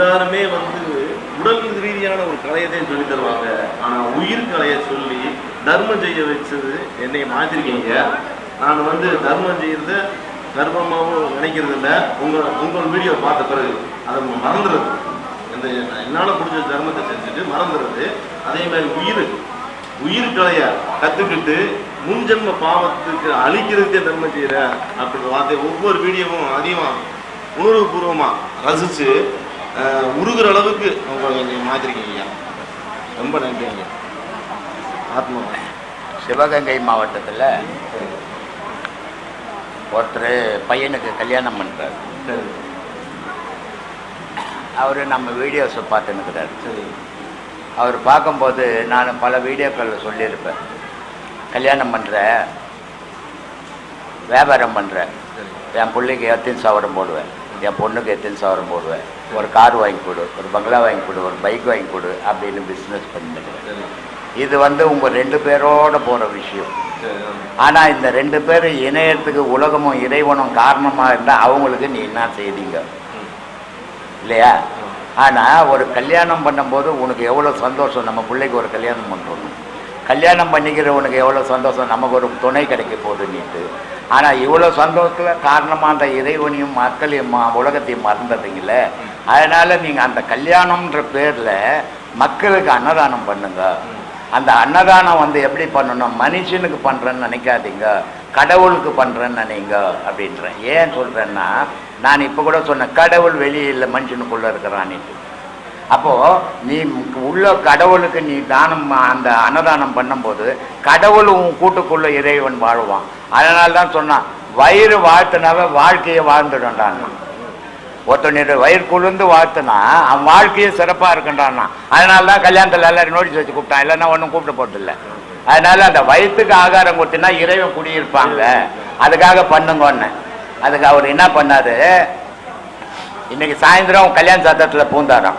எல்லாருமே வந்து உடல் ரீதியான ஒரு கலையத்தையும் சொல்லி தருவாங்க. ஆனா உயிர் கலையை சொல்லி தர்மம் செய்ய வச்சது என்னை மாத்திருக்கீங்க. நான் வந்து தர்மம் செய்யறது தர்மமாகவும் நினைக்கிறது இல்லை. உங்கள் உங்கள் வீடியோ பார்த்த பிறகு அதை மறந்துடுது இந்த என்னால் பிடிச்ச தர்மத்தை செஞ்சுட்டு மறந்துடுறது அதே மாதிரி உயிர் உயிர் கலையை கற்றுக்கிட்டு முன்ஜென்ம பாவத்துக்கு அழிக்கிறதுக்கே தர்மம் செய்கிறேன் அப்படின்ற வார்த்தை ஒவ்வொரு வீடியோவும் அதிகமாக உணர்வுபூர்வமாக ரசித்து உருகிற அளவுக்கு என்னை மாற்றிருக்கீங்க ஐயா ரொம்ப நன்றி ஐயா ஆத்மா. சிவகங்கை மாவட்டத்தில் ஒருத்தர் பையனுக்கு கல்யாணம் பண்ணுறாரு அவர் நம்ம வீடியோஸை பார்த்துன்னுக்கிறார் சரி. அவர் பார்க்கும்போது நான் பல வீடியோக்களில் சொல்லியிருப்பேன். கல்யாணம் பண்ணுற வியாபாரம் பண்ணுறேன் என் பிள்ளைக்கு எத்தனை சவரம் போடுவேன். என் பொண்ணுக்கு எத்தனை சவரம் போடுவேன். ஒரு கார் வாங்கி கொடு ஒரு பங்களா வாங்கி கொடு ஒரு பைக் வாங்கி கொடு அப்படின்னு பிஸ்னஸ் பண்ணிட்டுக்கிறேன் சரி. இது வந்து உங்கள் ரெண்டு பேரோட போகிற விஷயம். ஆனால் இந்த ரெண்டு பேர் இணையத்துக்கு உலகமும் இறைவனும் காரணமாக இருந்தால் அவங்களுக்கு நீ என்ன செய்தீங்க. இல்லையா? ஆனால் ஒரு கல்யாணம் பண்ணும்போது உனக்கு எவ்வளோ சந்தோஷம்? நம்ம பிள்ளைக்கு ஒரு கல்யாணம் பண்ணுறோம் கல்யாணம் பண்ணிக்கிறவனுக்கு எவ்வளோ சந்தோஷம்? நமக்கு ஒரு துணை கிடைக்க போதுன்னிட்டு ஆனால் இவ்வளோ சந்தோஷத்தில் காரணமாக அந்த இறைவனையும் மக்களையும் மா- உலகத்தையும் மறந்துட்டீங்களே அதனால் நீங்கள் அந்த கல்யாணம்ன்ற பேரில் மக்களுக்கு அன்னதானம் பண்ணுங்க. அந்த அன்னதானம் வந்து எப்படி பண்ணணும்? மனுஷனுக்கு பண்ணுறேன்னு நினைக்காதீங்க. கடவுளுக்கு பண்ணுறேன்னு நினைங்க அப்படின்றேன். ஏன் சொல்கிறேன்னா நான் இப்போ கூட சொன்னேன் கடவுள் வெளியில் மனுஷனுக்குள்ளே இருக்கிறான்ட்டு அப்போது நீ உள்ள கடவுளுக்கு நீ தானம் அந்த அன்னதானம் பண்ணும்போது கடவுள் உன் கூட்டுக்குள்ள இறைவன் வாழ்வான். அதனால தான் சொன்னான் வயிறு வாழ்த்தினாவே வாழ்க்கையை வாழ்ந்துடும்டான் ஒருத்தனுடைய வயிறு குளிர்ந்து வாழ்த்துனா அவன் வாழ்க்கையே சிறப்பாக இருக்குன்றான்னா. அதனால தான் கல்யாணத்தில் எல்லாரும் நோட்டீஸ் வச்சு கூப்பிட்டான் இல்லைன்னா ஒன்றும் கூப்பிட்டு போகிறதில்ல அதனால அந்த வயிற்றுக்கு ஆகாரம் கொடுத்தினா இறைவன் குடியிருப்பாங்க. அதுக்காக பண்ணுங்கன்னு. அதுக்கு அவர் என்ன பண்ணார்? இன்னைக்கு சாயந்தரம் கல்யாண சத்தத்தில் பூந்தாராம்.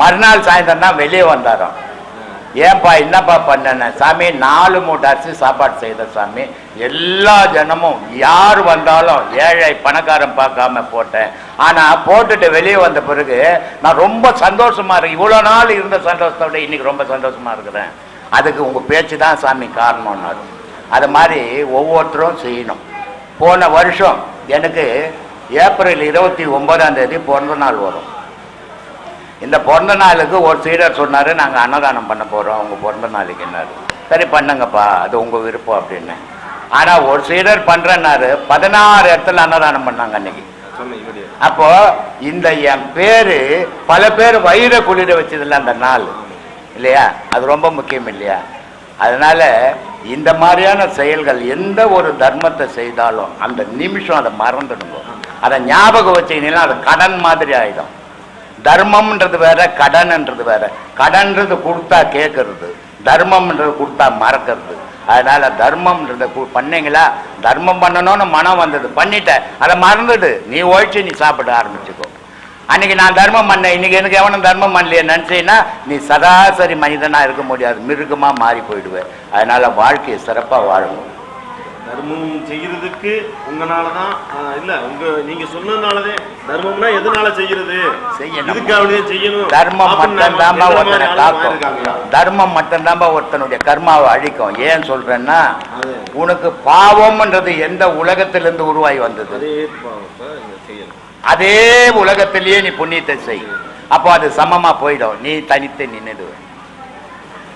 மறுநாள் சாயந்தரம் தான் வெளியே வந்தாராம். ஏன்பா என்னப்பா பண்ணன? சாமி நாலு மூட்டை அரிசி சாப்பாடு செய்த சாமி. எல்லா ஜனமும் யார் வந்தாலும் ஏழை பணக்காரன் பார்க்காம போட்டேன். ஆனால் போட்டுட்டு வெளியே வந்த பிறகு நான் ரொம்ப சந்தோஷமா இருக்கேன். இவ்வளோ நாள் இருந்த சந்தோஷத்தை விட இன்னைக்கு ரொம்ப சந்தோஷமா இருக்கிறேன். அதுக்கு உங்கள் பேச்சு தான் சாமி காரணம்னாரு. அது மாதிரி ஒவ்வொருத்தரும் செய்யணும். போன வருஷம் எனக்கு ஏப்ரல் இருபத்தி ஒன்பதாம் தேதி பிறந்த நாள் வரும். இந்த பிறந்த நாளுக்கு ஒரு சீடர் சொன்னார் நாங்கள் அன்னதானம் பண்ண போகிறோம் உங்கள் பிறந்த நாளைக்குன்னாரு சரி பண்ணுங்கப்பா அது உங்கள் விருப்பம் அப்படின்னு. ஆனால் ஒரு சீடர் பண்ணுறேன்னாரு பதினாறு இடத்துல அன்னதானம் பண்ணாங்க அன்னைக்கு. அப்போ இந்த என் பேரு பல பேர் வயிறை குளிர வச்சதில்ல அந்த நாள். இல்லையா? அது ரொம்ப முக்கியம் இல்லையா? அதனால இந்த மாதிரியான செயல்கள் எந்த ஒரு தர்மத்தை செய்தாலும் அந்த நிமிஷம் அதை மறந்துடுங்க. அதை ஞாபகம் வச்சீங்கன்னா அது கடன் மாதிரி ஆயிடும். தர்மம்ன்றது வேற கடன்ன்றது வேற. கடன்றது கொடுத்தா கேட்கறது தர்மம்ன்றது கொடுத்தா மறக்கிறது. அதனால தர்மம்ன்றத கு- பண்ணீங்களா? தர்மம் பண்ணணும்னு மனம் வந்தது. பண்ணிட்ட. அதை மறந்துடு. நீ ஒழிச்சு நீ சாப்பிட ஆரம்பிச்சுக்கோ. அன்னைக்கு நான் தர்மம் பண்ணேன். இன்னைக்கு எனக்கு எவனும் தர்மம் பண்ணலையே. நினச்சேன்னா நீ சராசரி மனிதனா இருக்க முடியாது. மிருகமா மாறி போயிடுவேன். அதனால வாழ்க்கையை சிறப்பாக வாழணும். தர்மம் செய்யறதுக்கு உங்களால தான் இல்ல உங்க நீங்க சொன்னதுனாலதே தர்மம்னா எதனால செய்யறது செய்யணும். இதுக்காக செய்யணும். தர்மம் அப்படின்னு மட்டும் நம்ம தான்பா எந்த ஒருத்தனை காக்கும்? தர்மம் மட்டும் தான்பா ஒருத்தனுடைய கர்மாவை அழிக்கும். ஏன் சொல்றேன்னா உனக்கு பாவம்ன்றது எந்த உலகத்திலிருந்து உருவாகி வந்தது? அதே உலகத்திலேயே நீ புண்ணியத்தை செய். அப்போ அது சமமா போயிடும். நீ தனித்து நின்னுடுவ.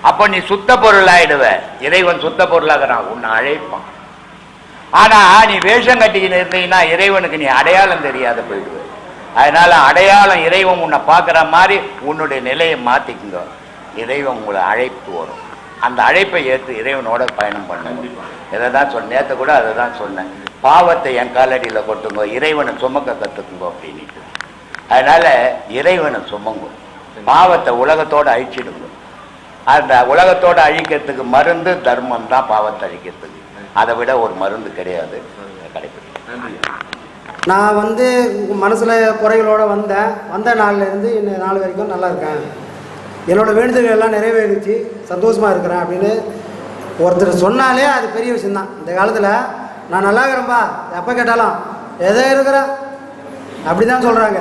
அப்போ நீ சுத்த பொருள் ஆயிடுவ இறைவன் சுத்த பொருளாகிறான். உன்னை அழைப்பான். ஆனா நீ வேஷம் கட்டிக்கிட்டு இருந்தீங்கன்னா இறைவனுக்கு நீ அடையாளம் தெரியாத போயிடுவ. அதனால அடையாளம் இறைவன் உன்னை பார்க்குற மாதிரி உன்னுடைய நிலையை மாத்திக்குங்க. இறைவன் உங்களை அழைப்பு வரும். அந்த அழைப்பை ஏற்று இறைவனோட பயணம் பண்ணுங்க. இதை தான் சொன்னேன் நேற்று கூட அதை தான் சொன்னேன். பாவத்தை என் காலடியில் கொட்டுங்க இறைவனை சுமக்க கற்றுக்குங்க அப்படின்ட்டு அதனால இறைவனை சுமங்க. பாவத்தை உலகத்தோட அழிச்சிடுங்க. அந்த உலகத்தோடு அழிக்கிறதுக்கு மருந்து தர்மம் தான் பாவத்தை அழிக்கிறதுக்கு. அதை விட ஒரு மருந்து கிடையாது. கடைபிடிக்கும் நான் வந்து மனசில் குறைகளோட வந்தேன். வந்த நாள்ல இருந்து இந்த நாள் வரைக்கும் நல்லா இருக்கேன். என்னோட வேண்டுதல்கள் எல்லாம் நிறைவேறிச்சு. சந்தோஷமாக இருக்கிறேன் அப்படின்னு ஒருத்தர் சொன்னாலே அது பெரிய விஷயம்தான். இந்த காலத்தில் நான் நல்லா இருக்கிறேன்ப்பா எப்போ கேட்டாலும் எதோ இருக்கிறேன் அப்படி தான் சொல்கிறாங்க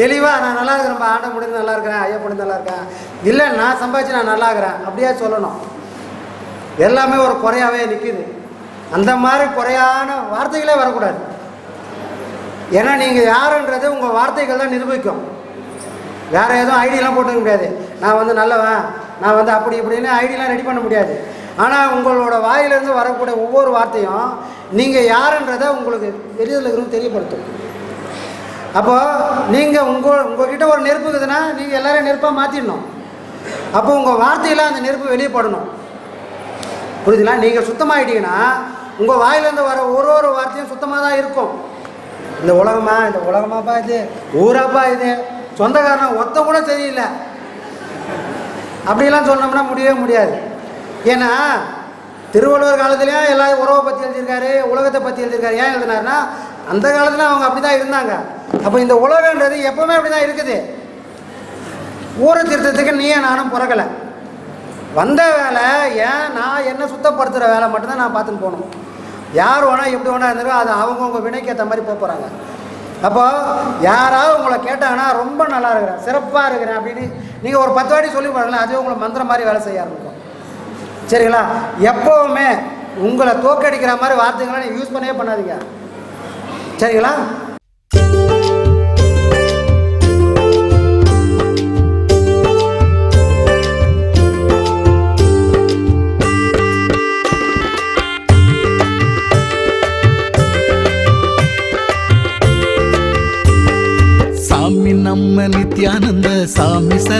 தெளிவாக நான் நல்லா இருக்கிறேன்ப்பா ஆண்டை முடிந்து நல்லா இருக்கிறேன். ஐயா முடிந்து நல்லா இருக்கேன். இல்லை நான் சம்பாதிச்சு நான் நல்லா இருக்கிறேன். அப்படியே சொல்லணும். எல்லாமே ஒரு குறையாவே நிற்கிது அந்த மாதிரி குறையான வார்த்தைகளே வரக்கூடாது. ஏன்னா நீங்கள் யாருன்றது உங்கள் வார்த்தைகள் தான் நிரூபிக்கும். வேறு எதுவும் ஐடியெலாம் போட்டுக்க முடியாது. நான் வந்து நல்லவன் நான் வந்து அப்படி இப்படின்னு ஐடியெலாம் ரெடி பண்ண முடியாது. ஆனால் உங்களோட வாயிலிருந்து வரக்கூடிய ஒவ்வொரு வார்த்தையும் நீங்கள் யாருன்றதை உங்களுக்கு வெளியில் தெரியப்படுத்தும். அப்போது நீங்கள் உங்கள் உங்ககிட்ட ஒரு நெருப்பு இருக்குதுன்னா நீங்கள் எல்லோரும் நெருப்பாக மாற்றிடணும் அப்போ உங்கள் வார்த்தையில் அந்த நெருப்பு வெளியே படணும். புரியுதுங்களா? நீங்கள் சுத்தமாகிட்டீங்கன்னா உங்கள் வாயிலேருந்து வர ஒரு ஒரு வார்த்தையும் சுத்தமாக தான் இருக்கும். இந்த உலகமா இந்த உலகமாப்பா இது? ஊராப்பா இது? சொந்தக்காரன் ஒத்த கூட தெரியல அப்படிலாம் சொன்னோம்னா முடியவே முடியாது. ஏன்னா திருவள்ளுவர் காலத்துலேயும் எல்லா உறவை பற்றி எழுதியிருக்காரு உலகத்தை பற்றி எழுதியிருக்காரு. ஏன் எழுதினாருன்னா அந்த காலத்தில் அவங்க அப்படி தான் இருந்தாங்க. அப்போ இந்த உலகன்றது எப்பவுமே அப்படி தான் இருக்குது. ஊரை திருத்தத்துக்கு நீயே நானும் பிறக்கலை. வந்த வேலை ஏன் நான் என்ன சுத்தப்படுத்துகிற வேலை மட்டும்தான் நான் பார்த்துன்னு போகணும். யார் வேணால் எப்படி வேணா இருந்தாலும் அது அவங்கவுங்க வினைக்கு ஏற்ற மாதிரி போகிறாங்க அப்போது யாராவது உங்களை கேட்டாங்கன்னா ரொம்ப நல்லா இருக்கிறேன் சிறப்பாக இருக்கிறேன் அப்படின்னு நீங்கள் ஒரு பத்து வாட்டி சொல்லி பாருங்களேன் அதுவே உங்களை மந்திரம் மாதிரி வேலை செய்ய ஆரம்பிக்கும். சரிங்களா? எப்போவுமே உங்களை தோக்கடிக்கிற மாதிரி வார்த்தைகளை நீங்கள் யூஸ் பண்ணவே பண்ணாதீங்க. சரிங்களா?